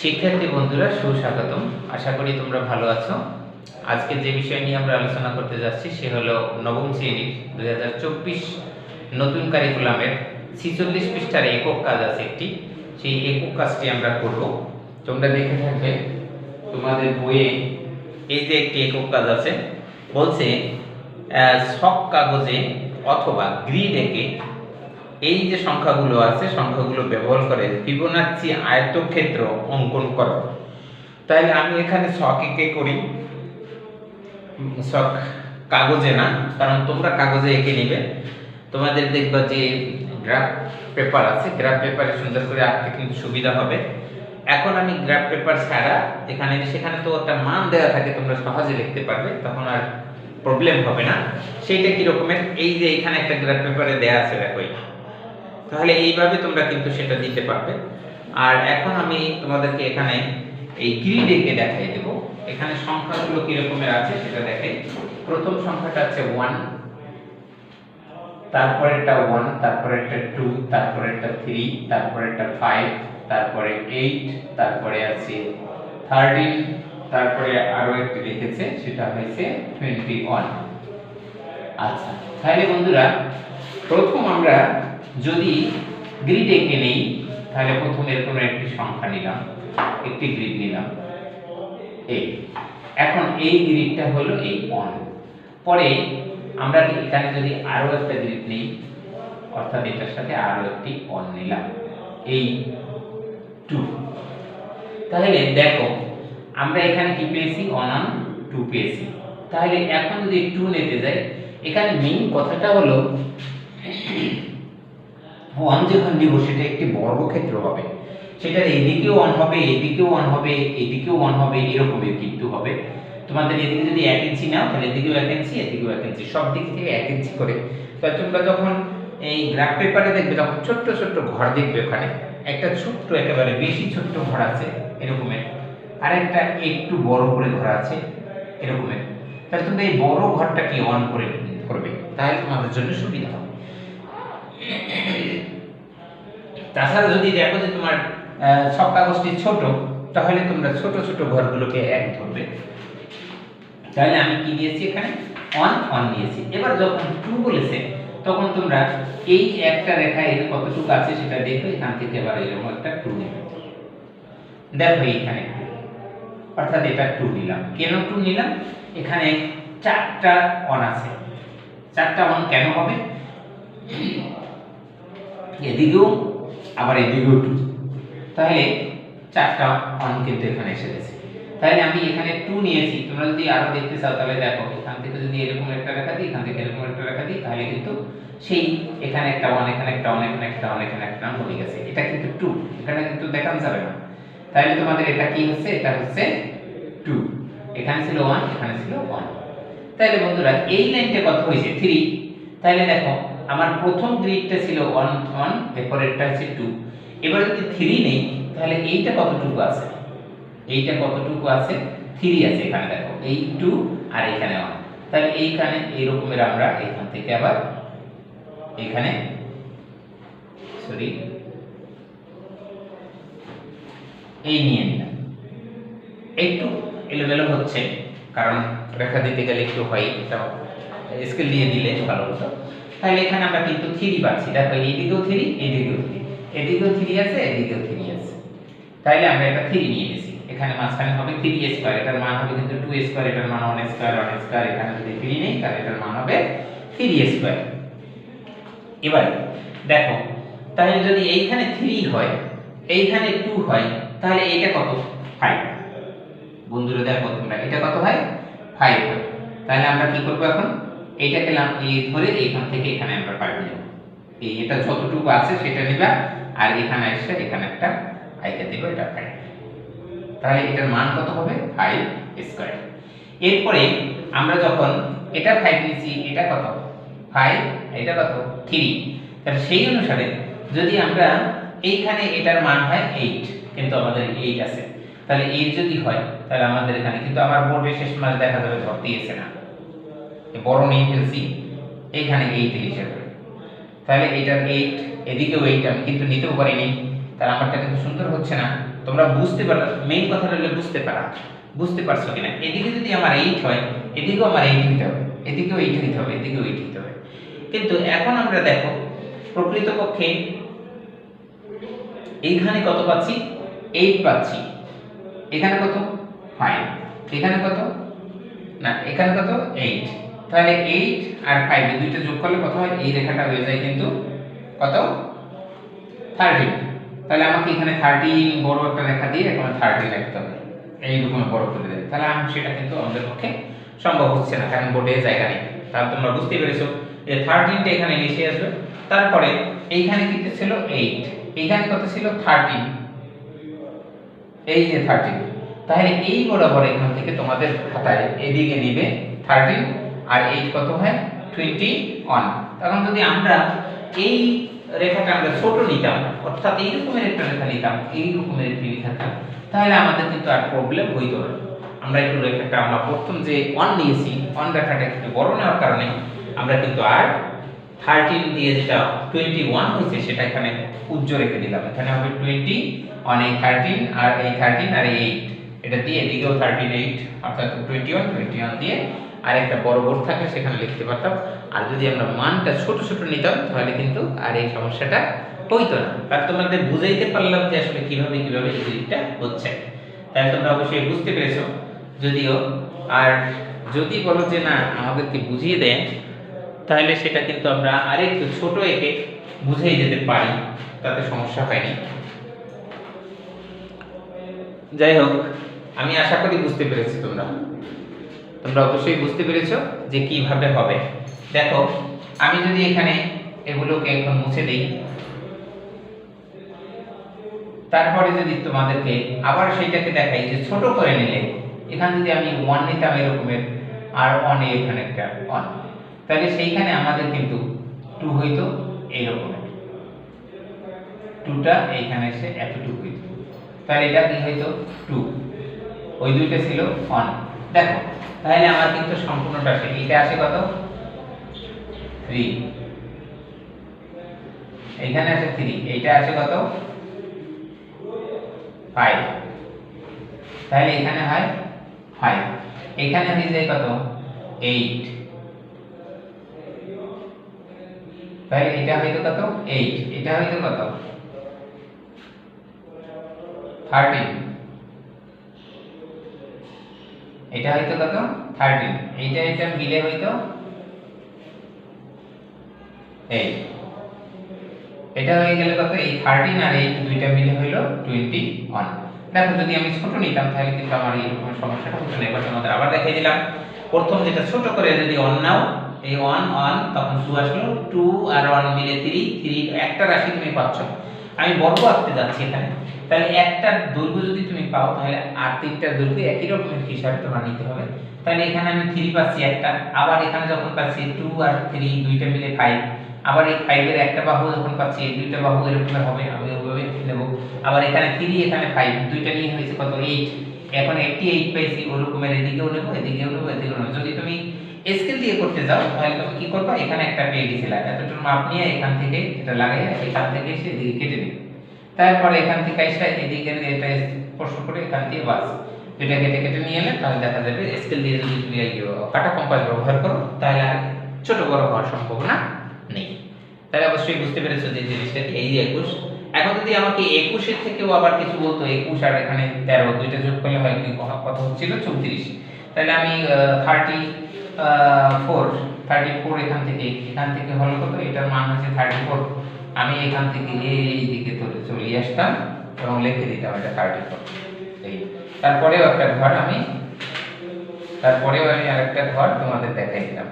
শিক্ষার্থী বন্ধুরা, সুস্বাগতম। আশা করি তোমরা ভালো আছো। আজকে যে বিষয় নিয়ে আমরা আলোচনা করতে যাচ্ছি, সে হলো নবম শ্রেণির দুই নতুন কারিকুলামের ছিচল্লিশ পৃষ্ঠার একক কাজ আছে একটি। সেই একক কাজটি আমরা করব। তোমরা দেখে থাকবে, তোমাদের বইয়ে এই যে একটি একক কাজ আছে, বলছে ছক কাগজে অথবা গ্রিড এঁকে এই যে সংখ্যাগুলো আছে, সংখ্যাগুলো ব্যবহার করে ফিবোনাচ্চি আয়তক্ষেত্র অঙ্কন করো। তাহলে আমি এখানে ছক এঁকে করি। শখ কাগজে না, কারণ তোমরা কাগজে এঁকে নিবে। তোমাদের দেখবা যে গ্রাফ পেপার আছে, গ্রাফ পেপারে সুন্দর করে আঁকতে কিন্তু সুবিধা হবে। এখন আমি গ্রাফ পেপার ছাড়া এখানে, সেখানে তো একটা মান দেওয়া থাকে, তোমরা সহজে লিখতে পারবে, তখন আর প্রবলেম হবে না। সেইটা কি রকমের এই যে এখানে একটা গ্রাফ পেপারে দেয়া আছে, দেখো। তাহলে এইভাবে তোমরা কিন্তু সেটা দিতে পারবে। আর এখন আমি তোমাদেরকে এখানে এই গ্রিড এঁকে দেখাই দেব। এখানে সংখ্যাগুলো রকমের আছে সেটা দেখাই। প্রথম সংখ্যাটা হচ্ছে ওয়ান তারপরেরটা ওয়ান তারপরেরটা টু তারপরেরটা থ্রি তারপরেরটা ফাইভ তারপরে এইট তারপরে আছে থার্টিন তারপরে আরও একটি লিখেছে সেটা হয়েছে টোয়েন্টি ওয়ান আচ্ছা তাহলে বন্ধুরা, প্রথম আমরা যদি গ্রিড এঁকে নেই তাহলে প্রথম এরকম একটি সংখ্যা নিলাম, একটি গ্রিড নিলাম এই এখন এই গ্রিডটা হলো এই ওয়ান পরে আমরা এখানে যদি আরও একটা গ্রিড নিই, অর্থাৎ এটার সাথে আরও একটি অন নিলাম, এই টু তাহলে দেখো, আমরা এখানে কি পেয়েছি? অন অন টু পেয়েছি। তাহলে এখন যদি টু নিতে যাই, এখানে মেইন কথাটা হলো ওয়ান যখন নিব, সেটা একটি বর্গক্ষেত্র হবে। সেটার এদিকেও ওয়ান হবে, এদিকেও ওয়ান হবে, এদিকেও ওয়ান হবে, এরকমই কিন্তু হবে। তোমাদের এদিকে যদি এক ইঞ্চি নাও, তাহলে এদিকেও এক ইঞ্চি এদিকেও এক ইঞ্চি সব দিক থেকে এক ইঞ্চি করে। তো তোমরা যখন এই গ্রাফ পেপারে দেখবে, তখন ছোট্ট ছোট্ট ঘর দেখবে ওখানে। একটা ছোট্ট, একেবারে বেশি ছোট্ট ঘর আছে, এরকমের। আর একটা একটু বড় করে ঘর আছে, এরকমের। তাহলে তোমরা এই বড় ঘরটাকে অন করে, করবে। তাহলে তোমাদের জন্য সুবিধা হবে। তাছাড়া যদি দেখো যে তোমার সব কাগজটি ছোট, তাহলে তোমরা ছোট ছোট ঘরগুলোকে এক ধরবে। তাহলে আমি কি দিয়েছি এখানে? অন অন দিয়েছি এবার যখন টু বলেছে, তখন তোমরা এই একটা রেখা এর কতটুকু আছে সেটা দেখো, এখান থেকে এবার এরকম একটা টু নেবে। দেখো এইখানে অর্থাৎ এটা টু নিলাম। কেন টু নিলাম? এখানে চারটা অন আছে। চারটা অন কেন হবে? এদিকেও আবার এদিকেও টু তাহলে চারটা অন কিন্তু এখানে এসে গেছে। তাহলে আমি এখানে টু নিয়েছি। তোমরা যদি আরও দেখতে চাও, তাহলে দেখো, এখান থেকে যদি এরকম একটা রেখা দিই, এখান থেকে এরকম একটা রেখা দিই, তাহলে কিন্তু সেই এখানে একটা ওয়ান এখানে একটা ওয়ান এখানে একটা ওয়ান এখানে একটা হয়ে গেছে। এটা কিন্তু টু এখানে কিন্তু দেখানো যাবে না। তাহলে তোমাদের এটা কি হচ্ছে? এটা হচ্ছে টু এখানে ছিল ওয়ান এখানে ছিল ওয়ান তাহলে বন্ধুরা, এই লাইনটা কত হয়েছে? থ্রি তাহলে দেখো আমার প্রথম গ্রিডটা ছিল ওয়ান ওয়ান এরপরেরটা হচ্ছে টু এবার যদি থ্রি নেই, তাহলে এইটা কতটুকু আছে? এইটা কতটুকু আছে? থ্রি আছে এখানে, দেখো। এই টু আর এখানে ওয়ান তাহলে এইখানে এই রকমের আমরা এখান থেকে আবার এখানে সরি এই নিয়ে নিলাম। একটু এলোমেলো হচ্ছে, কারণ রেখা দিতে গেলে একটু হয় এটা স্কেল দিয়ে দিলে ভালো হতো। তাহলে এখানে আমরা কিন্তু থ্রি পাচ্ছি। দেখো এইদিকেও থ্রি এইদিকেও থ্রি এদিকেও থ্রি আছে এদিকেও থ্রি আছে। তাহলে আমরা এটা থ্রি নিয়ে নিয়েছি। এখানে মাঝখানে হবে থ্রি স্কোয়ার এটার মান হবে কিন্তু টু স্কোয়ার এটার মান ওয়ান স্কোয়ার ওয়ান স্কোয়ার এখানে যদি থ্রি নেই, তাহলে এটার মান হবে থ্রি স্কোয়ার এবার, দেখো, তাহলে যদি এইখানে থ্রি হয়, এইখানে টু হয়, তাহলে এটা কত? ফাইভ বন্ধুরা, দেখো তোমরা, এটা কত হয়? ফাইভ হয়। তাহলে আমরা কি করব এখন? এইটাকে ধরে এইখান থেকে এখানে আমরা ফাইভ নেব এই এটা যতটুকু আছে সেটা নিবা, আর এখানে এসে এখানে একটা আইকে দেবো, এটা ফাইভ তাহলে এটার মান কত হবে? ফাইভ স্কোয়ার এরপরে আমরা যখন এটা ফাইভ নিচ্ছি এটা কত? ফাইভ এটা কত? থ্রি তাহলে সেই অনুসারে যদি আমরা এইখানে এটার মান হয় এইট কিন্তু আমাদের এইট আছে। তাহলে এইট যদি হয়, তাহলে আমাদের এখানে কিন্তু আমার বোর্ডে শেষ মাস দেখা যাবে, ধর দিয়েছে না। বড় নিয়ে ফেলছি, এইখানে এইট হিসেবে তাহলে এটার এইট এদিকেও এইট আমি কিন্তু নিতেও পারিনি। তাহলে আমারটা কিন্তু সুন্দর হচ্ছে না। তোমরা বুঝতে পারো মেইন কথাটা হলো বুঝতে পারা। বুঝতে পারছ কিনা? এদিকে যদি আমার এইট হয়, এদিকেও আমার এইট হইতে হবে। এদিকেও এইট হইতে হবে, এদিকেও এইট হইতে হবে। কিন্তু এখন আমরা দেখো, প্রকৃতপক্ষে এইখানে কত পাচ্ছি? এইট পাচ্ছি। এখানে কত? ফাইভ এখানে কত? না, এখানে কত? এইট তাহলে এইট আর ফাইভ এই দুইটা যোগ করলে কত হয়? এই রেখাটা হয়ে যায় কিন্তু কত? থার্টিন তাহলে আমাকে এখানে থার্টিন বড় একটা রেখা দিয়ে এখানে থার্টিন লিখতে হবে। এইরকম বড় করে দেবে। তাহলে আমি সেটা কিন্তু আমাদের পক্ষে সম্ভব হচ্ছে না, কারণ বোর্ডে জায়গা নেই। তাহলে তোমরা বুঝতে পেরেছ যে থার্টিনটা এখানে মিশে আসবে। তারপরে এইখানে কি ছিল এইট এইখানে কত ছিল? থার্টিন এই যে থার্টিন তাহলে এই বরাবর এখান থেকে তোমাদের খাতায় এদিকে নিবে থার্টিন আর এইট কত হয়? টোয়েন্টি ওয়ান তখন যদি আমরা এই রেখাটা আমরা ছোট নিতাম, অর্থাৎ এই রকমের একটা রেখা নিতাম এই রকমের একটি রেখা নিতাম, তাহলে আমাদের কিন্তু আর প্রবলেম হইতো না। আমরা একটু রেখাটা আমরা প্রথম যে ওয়ান নিয়েছি ওয়ান রেখাটা একটু বড় নেওয়ার কারণে আমরা কিন্তু আর থার্টিন দিয়ে যেটা টোয়েন্টি ওয়ান হয়েছে, সেটা এখানে উজ্জ্বল রেখে দিলাম। এখানে হবে টোয়েন্টি ওয়ান এই থার্টিন আর এই থার্টিন আর এই এইট এটা দিয়ে এদিকেও থার্টিন এইট অর্থাৎ টোয়েন্টি ওয়ান টোয়েন্টি ওয়ান দিয়ে আর একটা বড় বোর্ড থাকলে সেখানে লিখতে পারতাম। আর যদি আমরা মানটা ছোট ছোট নিতাম, তাহলে কিন্তু আর এই সমস্যাটা হইতো না। তার তোমাদের বুঝাইতে পারলাম যে আসলে কীভাবে কীভাবে এই জিনিসটা হচ্ছে। তাহলে তোমরা অবশ্যই বুঝতে পেরেছ। যদিও, আর যদি বলো যে না, আমাদেরকে বুঝিয়ে দেয় তাহলে সেটা কিন্তু আমরা আরেকটু ছোট একে বুঝেই যেতে পারি। তাতে সমস্যা হয়নি যাই হোক, আমি আশা করি বুঝতে পেরেছি তোমরা। তোমরা অবশ্যই বুঝতে পেরেছ যে কীভাবে হবে। দেখো, আমি যদি এখানে এগুলোকে এখন মুছে দেই, তারপরে যদি তোমাদেরকে আবার সেইটাকে দেখাই যে ছোট করে নিলে, এখানে যদি আমি ওয়ান নিতাম এরকমের, আর ওয়ান এখানে একটা ওয়ান তাহলে সেইখানে আমাদের কিন্তু টু হইতো এইরকমের। টুটা এইখানে এসে এতটুকু হইতো। তাহলে এটা কি হইতো? টু ওই দুইটা ছিল ওয়ান দেখো, তাহলে আমার কিন্তু সম্পূর্ণটা আসে এটা আসে কত? থ্রি এইখানে আছে থ্রি এইটা আছে কত? ফাইভ তাহলে এখানে হয় ফাইভ এখানে হয়ে যায় কত? এইট তাহলে এটা হইতো কত? এইট এটা হইতো কত? থার্টিন এটা হইতো কত? থার্টিন এইটা এটা মিলে হইতো এই এটা হয়ে গেলে কত? এই থার্টিন আর এই দুইটা মিলে হইল টোয়েন্টি ওয়ান দেখো, যদি আমি ছোট নিতাম, তাহলে কিন্তু আমার এই রকম সমস্যাটা হতো না। এবার তোমাদের আবার দেখাই দিলাম। প্রথম যেটা ছোট করে যদি অন নাও, এই ওয়ান ওয়ান তখন টু আসলো। টু আর ওয়ান মিলে থ্রি থ্রি একটা রাশি তুমি পাচ্ছ। আমি বর্গ আঁকতে যাচ্ছি এখানে। তাহলে একটার দৈর্ঘ্য যদি তুমি পাও, তাহলে আর তিনটার দৈর্ঘ্য একই রকমের হিসাবে তোমার নিতে হবে। তাহলে এখানে আমি থ্রি পাচ্ছি একটা, আবার এখানে যখন পাচ্ছি টু আর থ্রি দুইটা মিলে ফাইভ আবার এই ফাইভের একটা বাহু যখন পাচ্ছি, এই দুইটা বাহু এরকমের হবে, আমি ওইভাবে নেব। আবার এখানে থ্রি এখানে ফাইভ দুইটা নিয়ে হয়েছে কত? এইট এখন একটি এইট পাইছি, ওরকমের রকমের এদিকেও নেব এদিকেও নেব এদিকেও নেব। যদি তুমি স্কেল দিয়ে করতে যাও, তাহলে তুমি কি করবা? এখানে একটা পেয়ে গেছিলে এতটুকু মাপ নিয়ে এখান থেকে এটা লাগাইয়া এখান থেকে এসে এদিকে কেটে দিবে তারপরে এখান থেকে এসে এদিকে এটা স্পর্শ করে এখান দিয়ে বাস। এটা কেটে কেটে নিয়ে এলে তাহলে দেখা যাবে স্কেল দিয়ে যদি তুমি কাটা কম্পাস ব্যবহার করো, তাহলে আর ছোট বড় হওয়ার সম্ভাবনা নেই। তাহলে অবশ্যই বুঝতে পেরেছ যে জিনিসটা এই যে একুশ। এখন যদি আমাকে একুশের থেকেও আবার কিছু বলতো, একুশ আর এখানে তেরো, দুইটা যোগ করলে হয় কত হচ্ছিল? চৌত্রিশ। তাহলে আমি থার্টি ফোর থার্টি ফোর এখান থেকে এখান থেকে হলো কত? এটার মান হচ্ছে থার্টি ফোর আমি এখান থেকে এই দিকে চলে আসতাম এবং লিখে দিতাম এটা থার্টি ফোর এই। তারপরেও একটা ঘর আমি, তারপরেও আমি আরেকটা ঘর তোমাদের দেখাই দিলাম।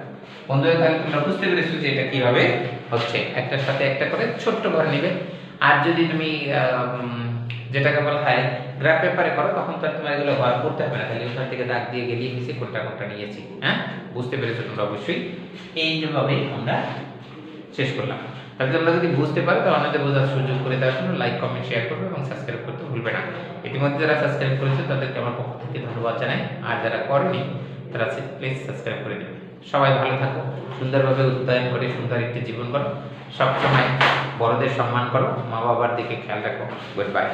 বন্ধুরা, তাহলে তোমরা বুঝতে পেরেছ যে এটা কীভাবে হচ্ছে। একটার সাথে একটা করে ছোট্ট ঘর নিবে। আর যদি তুমি যেটাকে বলা হয় গ্রাফ পেপারে করো, তখন তো আর তোমার এগুলো ঘর করতে হবে না। খালি ওখান থেকে দাগ দিয়ে গেলিয়ে গেছি কোনটা কোনটা নিয়েছি হ্যাঁ? বুঝতে পেরেছ তোমরা অবশ্যই। এই যেভাবে আমরা শেষ করলাম। তাহলে তোমরা যদি বুঝতে পারো, তাহলে আমাদের বোঝার সুযোগ করে দেওয়ার জন্য লাইক কমেন্ট শেয়ার করবে এবং সাবস্ক্রাইব করতে ভুলবে না। ইতিমধ্যে যারা সাবস্ক্রাইব করেছে, তাদেরকে আমার পক্ষ থেকে ধন্যবাদ জানাই। আর যারা করেনি, তারা প্লিজ সাবস্ক্রাইব করে দেবে সবাই ভালো থাকো, সুন্দরভাবে উদ্যয়ন করে, সুন্দর একটি জীবন করো। সবসময় বড়দের সম্মান করো মা বাবার দিকে খেয়াল রাখো। Good bye